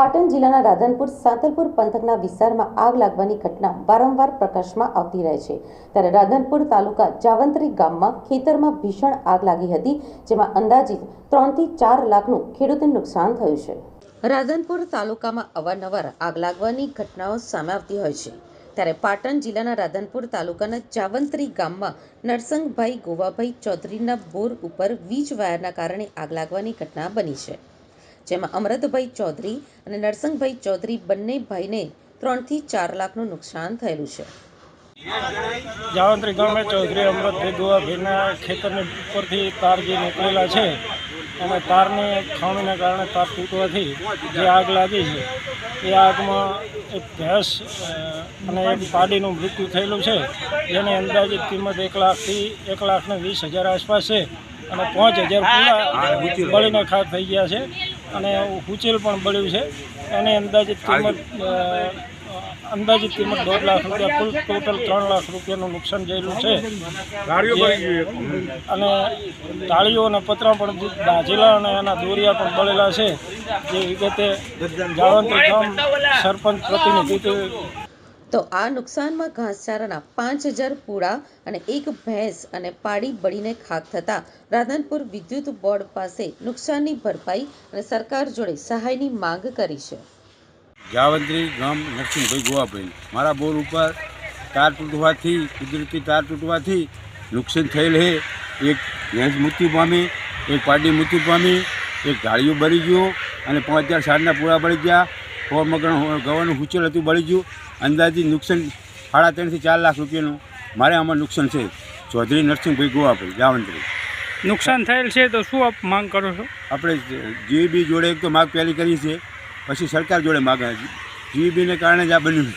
જિલ્લાના રાધનપુર, સાંતલપુર પંથકના વિસ્તારમાં આગ લાગવાની ઘટના વારંવાર પ્રકાશમાં આવતી રહે છે. ત્યારે રાધનપુર તાલુકા જાવંત્રી ગામમાં ખેતરમાં ભીષણ આગ લાગી હતી, જેમાં અંદાજિત ત્રણથી ચાર લાખનું ખેડૂતને નુકસાન થયું છે. રાધનપુર તાલુકામાં અવારનવાર આગ લાગવાની ઘટનાઓ સામે આવતી હોય છે. ત્યારે પાટણ જિલ્લાના રાધનપુર તાલુકાના જાવંત્રી ગામમાં નરસંગભાઈ ગોવાભાઈ ચૌધરીના બોર ઉપર વીજ વાયરના કારણે આગ લાગવાની ઘટના બની છે. જેમાં અમરતભાઈ ચૌધરી અને નરસંગભાઈ ચૌધરી બંને ભાઈને ત્રણથી ચાર લાખનું નુકસાન થયેલું છે જાવંત્રી ગામે ચૌધરી અમૃતભાઈ ગોવાભાઈના ખેતરની ઉપરથી તાર જે નીકળેલા છે અને તારને ખામીને કારણે તાર તૂટવાથી જે આગ લાગી છે એ આગમાં એક ભેંસ અને એક પાડીનું મૃત્યુ થયેલું છે જેની અંદાજિત કિંમત એક લાખથી એક લાખને વીસ હજાર આસપાસ છે અને પાંચ હજાર પૂરા બળીને ખાક થઈ ગયા છે અને હુચેલ પણ બળ્યું છે. એની અંદાજિત કિંમત અંદાજિત કિંમત દોઢ લાખ રૂપિયા કુલ ટોટલ ત્રણ લાખ રૂપિયાનું નુકસાન થયેલું છે. અને તાળીઓ અને પતરા પણ દાઝેલા અને એના દોરિયા પણ બળેલા છે. જે વિગતે જાવંત્રી ગામ સરપંચ પ્રતિનિધિત્વ તો આ નુકસાનમાં ઘાસચારાના પાંચ હજાર પૂળા અને એક ભેંસ અને પાડી બળીને ખાક થતાં રાધનપુર વિદ્યુત બોર્ડ પાસે નુકસાનની ભરપાઈ અને સરકાર જોડે સહાયની માંગ કરી છે. જાવંત્રી ગામ નરસિંહભાઈ ગોવાભાઈ. મારા બોર ઉપર તાર તૂટવાથી, કુદરતી તાર તૂટવાથી નુકસાન થયેલ છે એક ભેંસ મૃત્યુ પામી, એક પાડી મૃત્યુ પામી, એક ગાડીઓ બળી ગયો અને પાંચ હજાર સાડના પૂરા બળી ગયા. સો મગણ ગવાનું હુચેલ હતું બળી ગયું. અંદાજી નુકસાન સાડા ત્રણથી ચાર લાખ રૂપિયાનું. મારે આમાં નુકસાન છે. ચૌધરી નરસિંહભાઈ ગોવાભાઈ જાવંત્રી નુકસાન થયેલ છે તો શું આપ માંગ કરો છો? આપણે જીબી જોડે એક તો માગ પહેલી કરી છે. પછી સરકાર જોડે માગ જીબીને કારણે જ આ બન્યું